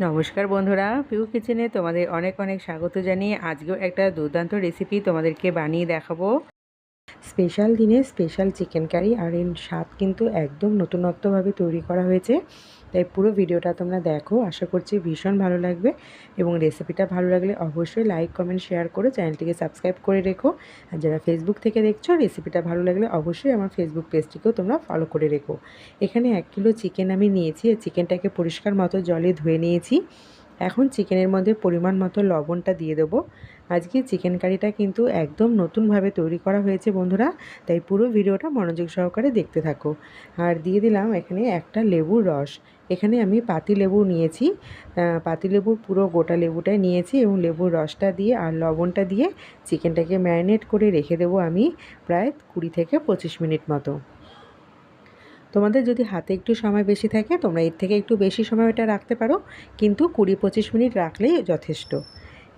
নমস্কার বন্ধুরা পিউ কিচেনে তোমাদের অনেক অনেক স্বাগত জানিয়ে আজকেও একটা দুর্দান্ত রেসিপি তোমাদেরকে বানিয়ে দেখাবো। স্পেশাল দিনে স্পেশাল চিকেন কারি আর এর স্বাদ কিন্তু একদম নতুনত্বভাবে তৈরি করা হয়েছে। তাই পুরো ভিডিওটা তোমরা দেখো। আশা করছি ভীষণ ভালো লাগবে এবং রেসিপিটা ভালো লাগলে অবশ্যই লাইক কমেন্ট শেয়ার করে চ্যানেলটিকে সাবস্ক্রাইব করে রেখো। আর যারা ফেসবুক থেকে দেখছ রেসিপিটা ভালো লাগলে অবশ্যই আমার ফেসবুক পেজটিকেও তোমরা ফলো করে রেখো। এখানে এক কিলো চিকেন আমি নিয়েছি চিকেনটাকে পরিষ্কার মতো জলে ধুয়ে নিয়েছি। এখন চিকেনের মধ্যে পরিমাণ মতো লবণটা দিয়ে দেবো। আজকে চিকেন কারিটা কিন্তু একদম নতুনভাবে তৈরি করা হয়েছে বন্ধুরা, তাই পুরো ভিডিওটা মনোযোগ সহকারে দেখতে থাকো। আর দিয়ে দিলাম এখানে একটা লেবুর রস। এখানে আমি পাতি লেবু নিয়েছি পাতি লেবুর পুরো গোটা লেবুটাই নিয়েছি এবং লেবুর রসটা দিয়ে আর লবণটা দিয়ে চিকেনটাকে ম্যারিনেট করে রেখে দেবো আমি প্রায় কুড়ি থেকে পঁচিশ মিনিট মতো। তোমাদের যদি হাতে একটু সময় বেশি থাকে, তোমরা এর থেকে একটু বেশি সময় এটা রাখতে পারো, কিন্তু কুড়ি পঁচিশ মিনিট রাখলেই যথেষ্ট।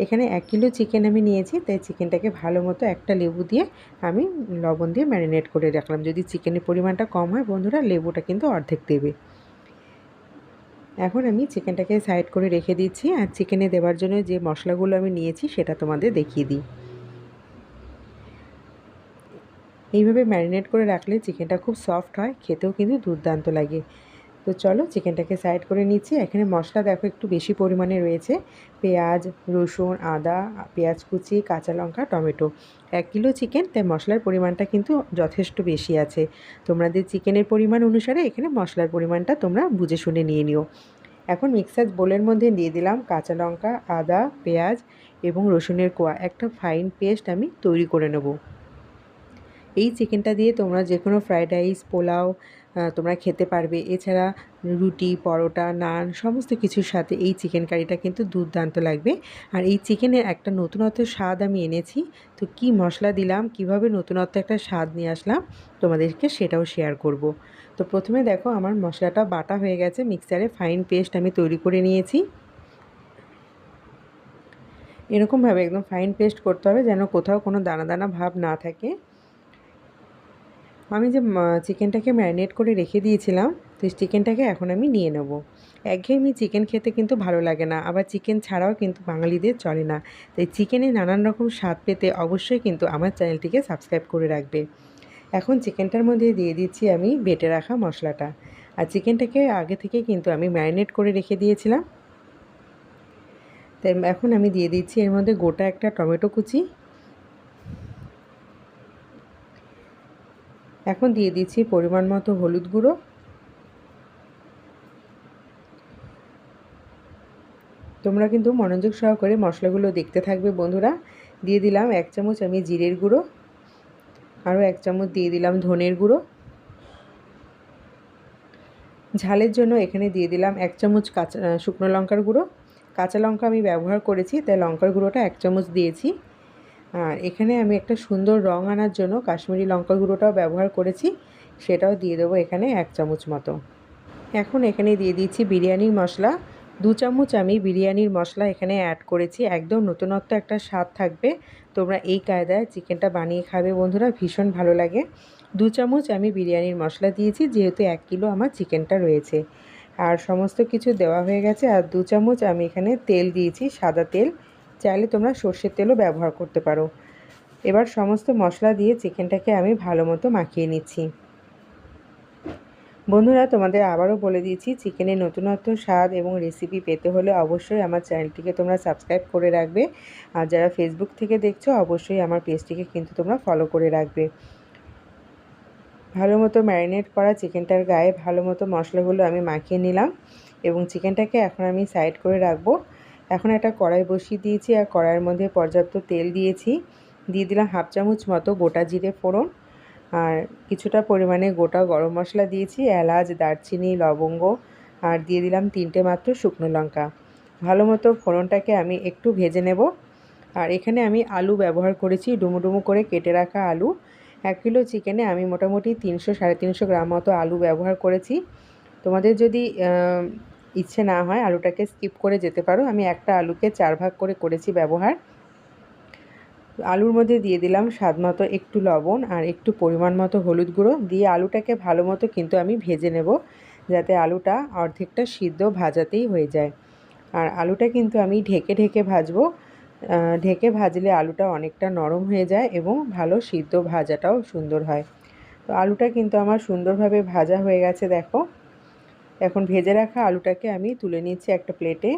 এখানে এক কিলো চিকেন আমি নিয়েছি, তাই চিকেনটাকে ভালো মতো একটা লেবু দিয়ে আমি লবণ দিয়ে ম্যারিনেট করে রাখলাম। যদি চিকেনের পরিমাণটা কম হয় বন্ধুরা, লেবুটা কিন্তু অর্ধেক দেবে। এখন আমি চিকেনটাকে সাইড করে রেখে দিচ্ছি, আর চিকেনে দেওয়ার জন্য যে মশলাগুলো আমি নিয়েছি, সেটা তোমাদের দেখিয়ে দিই। এইভাবে ম্যারিনেট করে রাখলে চিকেনটা খুব সফট হয়, খেতেও কিন্তু দুর্দান্ত লাগে। তো চলো চিকেনটাকে সাইড করে নিচ্ছি। এখানে মশলা দেখো একটু বেশি পরিমাণে রয়েছে। পেঁয়াজ, রসুন, আদা, পেঁয়াজ কুচি, কাঁচা লঙ্কা, টমেটো। এক কিলো চিকেন, তাই মশলার পরিমাণটা কিন্তু যথেষ্ট বেশি আছে। তোমাদের চিকেনের পরিমাণ অনুসারে এখানে মশলার পরিমাণটা তোমরা বুঝে শুনে নিয়ে নিও। এখন মিক্সার বোলের মধ্যে দিয়ে দিলাম কাঁচা লঙ্কা, আদা, পেঁয়াজ এবং রসুনের কোয়া। একটা ফাইন পেস্ট আমি তৈরি করে নেব। এই চিকেনটা দিয়ে তোমরা যে কোনো ফ্রায়েড রাইস পোলাও তোমরা খেতে পারবে। এছাড়া রুটি, পরোটা, নান সমস্ত কিছুর সাথে এই চিকেন কারিটা কিন্তু দুর্দান্ত লাগবে। আর এই চিকেনের একটা নতুনত্ব স্বাদ আমি এনেছি। তো কি মশলা দিলাম, কীভাবে নতুনত্ব একটা স্বাদ নিয়ে আসলাম, তোমাদেরকে সেটাও শেয়ার করব। তো প্রথমে দেখো আমার মশলাটা বাটা হয়ে গেছে। মিক্সারে ফাইন পেস্ট আমি তৈরি করে নিয়েছি। এরকমভাবে একদম ফাইন পেস্ট করতে হবে যেন কোথাও কোনো দানা দানা ভাব না থাকে। আমি যে চিকেনটাকে ম্যারিনেট করে রেখে দিয়েছিলাম, তো চিকেনটাকে এখন আমি নিয়ে নেব। একঘেয়েমি চিকেন খেতে কিন্তু ভালো লাগে না, আবার চিকেন ছাড়াও কিন্তু বাঙালিদের চলে না। তাই চিকেনে নানান রকম স্বাদ পেতে অবশ্যই কিন্তু আমার চ্যানেলটিকে সাবস্ক্রাইব করে রাখবে। এখন চিকেনটার মধ্যে দিয়ে দিচ্ছি আমি বেটে রাখা মশলাটা। আর চিকেনটাকে আগে থেকে কিন্তু আমি ম্যারিনেট করে রেখে দিয়েছিলাম। তাই এখন আমি দিয়ে দিচ্ছি এর মধ্যে গোটা একটা টমেটো কুচি এখন দিয়ে দিচ্ছি পরিমাণ মতো হলুদ গুঁড়ো। তোমরা কিন্তু মনোযোগ সহকারে মশলাগুলো দেখতে থাকবে বন্ধুরা। দিয়ে দিলাম এক চামচ আমি জিরের গুঁড়ো, আরও এক চামচ দিয়ে দিলাম ধনের গুঁড়ো। ঝালের জন্য এখানে দিয়ে দিলাম এক চামচ কাঁচা, শুকনো লঙ্কার গুঁড়ো। কাঁচা লঙ্কা আমি ব্যবহার করেছি, তাই লঙ্কার গুঁড়োটা এক চামচ দিয়েছি। আর এখানে আমি একটা সুন্দর রং আনার জন্য কাশ্মীরি লঙ্কা গুঁড়োটাও ব্যবহার করেছি, সেটাও দিয়ে দেবো এখানে এক চামচ মতো। এখন এখানে দিয়ে দিচ্ছি বিরিয়ানির মশলা। দু চামচ আমি বিরিয়ানির মশলা এখানে অ্যাড করেছি, একদম নতুনত্ব একটা স্বাদ থাকবে। তোমরা এই কায়দায় চিকেনটা বানিয়ে খাবে বন্ধুরা, ভীষণ ভালো লাগে। দু চামচ আমি বিরিয়ানির মশলা দিয়েছি, যেহেতু এক কিলো আমার চিকেনটা রয়েছে। আর সমস্ত কিছু দেওয়া হয়ে গেছে, আর দু চামচ আমি এখানে তেল দিয়েছি, সাদা তেল। চাইলে তোমরা সর্ষের তেলও ব্যবহার করতে পারো। এবার সমস্ত মশলা দিয়ে চিকেনটাকে আমি ভালো মতো মাখিয়ে নিচ্ছি। বন্ধুরা, তোমাদের আবারও বলে দিয়েছি চিকেনের নতুনত্ব, স্বাদ এবং রেসিপি পেতে হলে অবশ্যই আমার চ্যানেলটিকে তোমরা সাবস্ক্রাইব করে রাখবে। আর যারা ফেসবুক থেকে দেখছ, অবশ্যই আমার পেজটিকে কিন্তু তোমরা ফলো করে রাখবে। ভালো মতো ম্যারিনেট করা চিকেনটার গায়ে ভালো মতো মশলাগুলো আমি মাখিয়ে নিলাম এবং চিকেনটাকে এখন আমি সাইড করে রাখব। এখন একটা কড়াই বসিয়ে দিয়েছি আর কড়াইয়ের মধ্যে পর্যাপ্ত তেল দিয়েছি। দিয়ে দিলাম হাফ চামচ মতো গোটা জিরে ফোড়ন আর কিছুটা পরিমাণে গোটা গরম মশলা দিয়েছি, এলাচ, দারচিনি, লবঙ্গ আর দিয়ে দিলাম তিনটে মাত্র শুকনো লঙ্কা। ভালো মতো ফোড়নটাকে আমি একটু ভেজে নেব। আর এখানে আমি আলু ব্যবহার করেছি ডুমো ডুমো করে কেটে রাখা আলু। এক কিলো চিকেনে আমি মোটামুটি তিনশো সাড়ে তিনশো গ্রাম মতো আলু ব্যবহার করেছি। তোমাদের যদি ইচ্ছে না হয় আলুটাকে স্কিপ করে যেতে পারো। আমি একটা আলুকে চার ভাগ করে করেছি ব্যবহার। আলুর মধ্যে দিয়ে দিলাম স্বাদ মতো একটু লবণ আর একটু পরিমাণ মতো হলুদ গুঁড়ো। দিয়ে আলুটাকে ভালো মতো কিন্তু আমি ভেজে নেব যাতে আলুটা অর্ধেকটা সিদ্ধ ভাজাতেই হয়ে যায়। আর আলুটা কিন্তু আমি ঢেকে ঢেকে ভাজবো। ঢেকে ভাজলে আলুটা অনেকটা নরম হয়ে যায় এবং ভালো সিদ্ধ ভাজাটাও সুন্দর হয়। তো আলুটা কিন্তু আমার সুন্দরভাবে ভাজা হয়ে গেছে, দেখো। এখন ভেজে রাখা আলুটাকে আমি তুলে নিচ্ছি একটা প্লেটে।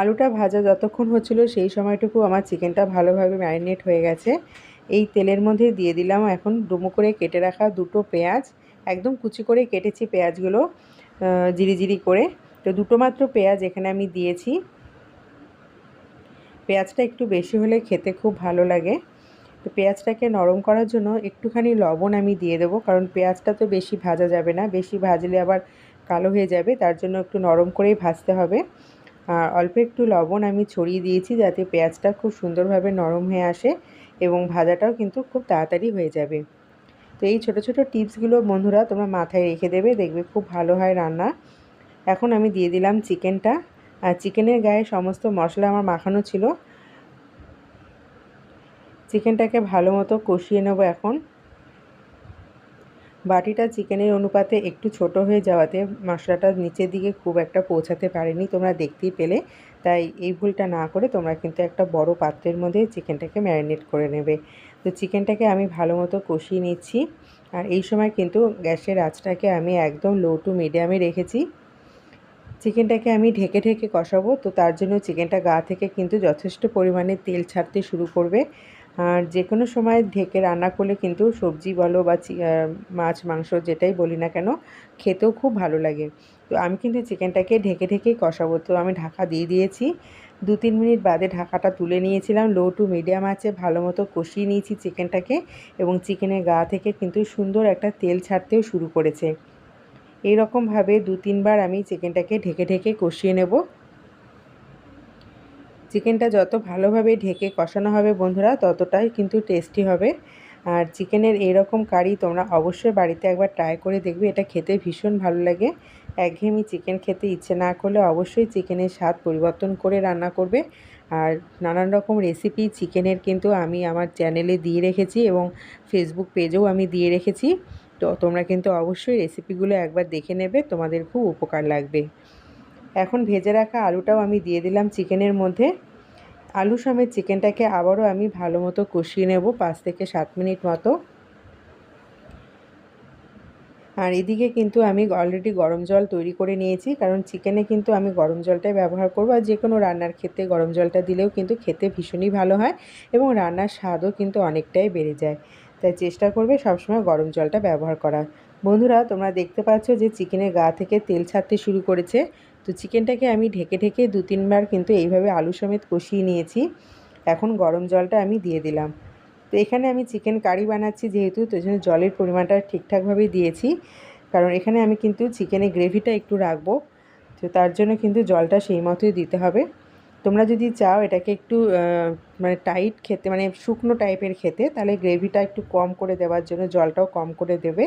আলুটা ভাজা যতক্ষণ হচ্ছিল সেই সময়টুকু আমার চিকেনটা ভালোভাবে ম্যারিনেট হয়ে গেছে। এই তেলের মধ্যে দিয়ে দিলাম এখন ডুমো করে কেটে রাখা দুটো পেঁয়াজ। একদম কুচি করে কেটেছি পেঁয়াজগুলো জিরি জিরি করে। তো দুটো মাত্র পেঁয়াজ এখানে আমি দিয়েছি। পেঁয়াজটা একটু বেশি হলে খেতে খুব ভালো লাগে। তো পেঁয়াজটাকে নরম করার জন্য একটুখানি লবণ আমি দিয়ে দেবো, কারণ পেঁয়াজটা তো বেশি ভাজা যাবে না। বেশি ভাজলে আবার কালো হয়ে যাবে, তার জন্য একটু নরম করেই ভাজতে হবে। আর অল্প একটু লবণ আমি ছড়িয়ে দিয়েছি যাতে পেঁয়াজটা খুব সুন্দরভাবে নরম হয়ে আসে এবং ভাজাটাও কিন্তু খুব তাড়াতাড়ি হয়ে যাবে। তো এই ছোট ছোট টিপসগুলো বন্ধুরা তোমরা মাথায় রেখে দেবে, দেখবে খুব ভালো হয় রান্না। এখন আমি দিয়ে দিলাম চিকেনটা। আর চিকেনের গায়ে সমস্ত মশলা আমার মাখানো ছিল। চিকেনটাকে ভালো মতো কষিয়ে নেব এখন। বাটিটা চিকেনের অনুপাতে একটু ছোট হয়ে যাওয়াতে মশলাটা নিচের দিকে খুব একটা পৌঁছাতে পারেনি, তোমরা দেখতেই পেলে। তাই এই ভুলটা না করে তোমরা কিন্তু একটা বড় পাত্রের মধ্যে চিকেনটাকে ম্যারিনেট করে নেবে। তো চিকেনটাকে আমি ভালো মতো কষিয়ে নিচ্ছি। আর এই সময় কিন্তু গ্যাসের আঁচটাকে আমি একদম লো টু মিডিয়ামে রেখেছি। চিকেনটাকে আমি ঢেকে ঢেকে কষাবো, তো তার জন্য চিকেনটা গা থেকে কিন্তু যথেষ্ট পরিমাণে তেল ছাড়তে শুরু করবে। আর যে কোনো সময় ঢেকে রান্না করলে কিন্তু সবজি বলো বা মাছ, মাংস যেটাই বলি না কেন, খেতেও খুব ভালো লাগে। তো আমি কিন্তু চিকেনটাকে ঢেকে ঢেকেই কষাবো। তো আমি ঢাকা দিয়ে দিয়েছি। দু তিন মিনিট বাদে ঢাকাটা তুলে নিয়েছিলাম। লো টু মিডিয়াম আছে, ভালো মতো কষিয়ে নিয়েছি চিকেনটাকে এবং চিকেনের গা থেকে কিন্তু সুন্দর একটা তেল ছাড়তেও শুরু করেছে। এইরকমভাবে দু তিনবার আমি চিকেনটাকে ঢেকে ঢেকে কষিয়ে নেব। চিকেনটা যত ভালোভাবে ঢেকে কষানো হবে বন্ধুরা, ততটাই কিন্তু টেস্টি হবে। আর চিকেনের এরকম কারি তোমরা অবশ্যই বাড়িতে একবার ট্রাই করে দেখবে, এটা খেতে ভীষণ ভালো লাগে। একঘেয়েমি চিকেন খেতে ইচ্ছে না করলে অবশ্যই চিকেনের স্বাদ পরিবর্তন করে রান্না করবে। আর নানান রকম রেসিপি চিকেনের কিন্তু আমি আমার চ্যানেলে দিয়ে রেখেছি এবং ফেসবুক পেজেও আমি দিয়ে রেখেছি। তো তোমরা কিন্তু অবশ্যই রেসিপিগুলো একবার দেখে নেবে, তোমাদের খুব উপকার লাগবে। এখন ভেজে রাখা আলুটাও আমি দিয়ে দিলাম চিকেনের মধ্যে। আলু সমেত চিকেনটাকে আবারও আমি ভালো মতো কষিয়ে নেব পাঁচ থেকে সাত মিনিট মতো। আর এদিকে কিন্তু আমি অলরেডি গরম জল তৈরি করে নিয়েছি, কারণ চিকেনে কিন্তু আমি গরম জলটাই ব্যবহার করব আর যে কোনো রান্নার ক্ষেত্রে গরম জলটা দিলেও কিন্তু খেতে ভীষণই ভালো হয় এবং রান্নার স্বাদও কিন্তু অনেকটাই বেড়ে যায়। তাই চেষ্টা করবে সবসময় গরম জলটা ব্যবহার করার। বন্ধুরা, তোমরা দেখতে পাচ্ছ যে চিকেনের গা থেকে তেল ছাড়তে শুরু করেছে। তো চিকেনটাকে আমি ঢেকে ঢেকে দু তিনবার কিন্তু এইভাবে আলু সমেত কষিয়ে নিয়েছি। এখন গরম জলটা আমি দিয়ে দিলাম। তো এখানে আমি চিকেন কারি বানাচ্ছি যেহেতু, তো জন্য জলের পরিমাণটা ঠিকঠাকভাবেই দিয়েছি। কারণ এখানে আমি কিন্তু চিকেনে গ্রেভিটা একটু রাখব। তো তার জন্য কিন্তু জলটা সেই মতোই দিতে হবে। তোমরা যদি চাও এটাকে একটু মানে টাইট খেতে মানে শুকনো টাইপের খেতে, তাহলে গ্রেভিটা একটু কম করে দেওয়ার জন্য জলটাও কম করে দেবে।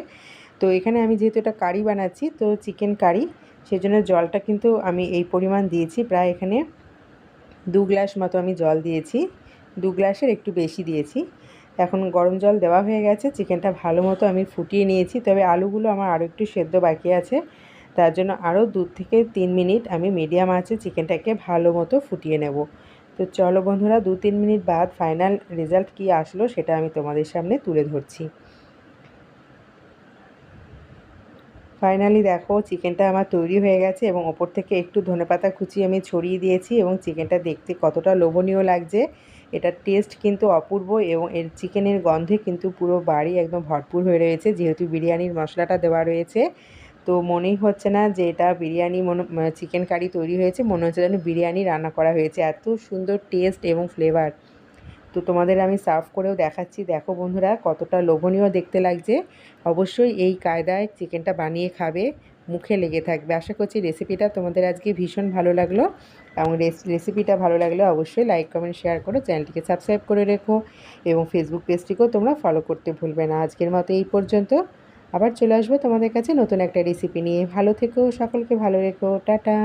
তো এখানে আমি যেহেতু এটা কারি বানাচ্ছি, তো চিকেন কারি সেই জন্য জলটা কিন্তু আমি এই পরিমাণ দিয়েছি। প্রায় এখানে দু গ্লাস মতো আমি জল দিয়েছি। দু গ্লাসের একটু বেশি দিয়েছি। এখন গরম জল দেওয়া হয়ে গেছে। চিকেনটা ভালো মতো আমি ফুটিয়ে নিয়েছি। তবে আলুগুলো আমার আরও একটু সেদ্ধ বাকি আছে। তার জন্য আরও দু থেকে তিন মিনিট আমি মিডিয়াম আছে চিকেনটাকে ভালো মতো ফুটিয়ে নেব। তো চলো বন্ধুরা দু তিন মিনিট বাদ ফাইনাল রেজাল্ট কি আসলো সেটা আমি তোমাদের সামনে তুলে ধরছি। ফাইনালি দেখো চিকেনটা আমার তৈরি হয়ে গেছে এবং ওপর থেকে একটু ধনেপাতা কুচি আমি ছড়িয়ে দিয়েছি এবং চিকেনটা দেখতে কতটা লোভনীয় লাগছে। এটার টেস্ট কিন্তু অপূর্ব এবং এর চিকেনের গন্ধে কিন্তু পুরো বাড়ি একদম ভরপুর হয়ে রয়েছে, যেহেতু বিরিয়ানির মশলাটা দেওয়া রয়েছে। তো মনেই হচ্ছে না যে এটা বিরিয়ানি মনে চিকেন কারি তৈরি হয়েছে, মনে হচ্ছে যেন বিরিয়ানি রান্না করা হয়েছে। এত সুন্দর টেস্ট এবং ফ্লেভার তো তোমাদের আমি সার্ভ করেও দেখাচ্ছি। দেখো বন্ধুরা, কতটা লোভনীয় দেখতে লাগছে। অবশ্যই এই কায়দায় চিকেনটা বানিয়ে খাবে, মুখে লেগে থাকবে। আশা করছি রেসিপিটা তোমাদের আজকে ভীষণ ভালো লাগল এবং রেসিপিটা ভালো লাগলে অবশ্যই লাইক, কমেন্ট, শেয়ার করো। চ্যানেলটিকে সাবস্ক্রাইব করে রেখো এবং ফেসবুক পেজটিকেও তোমরা ফলো করতে ভুলবে না। আজকের মতো এই পর্যন্ত। আবার চলে আসব তোমাদের কাছে নতুন একটা রেসিপি নিয়ে। ভালো থেকো, সকলকে ভালো রেখো। টাটা।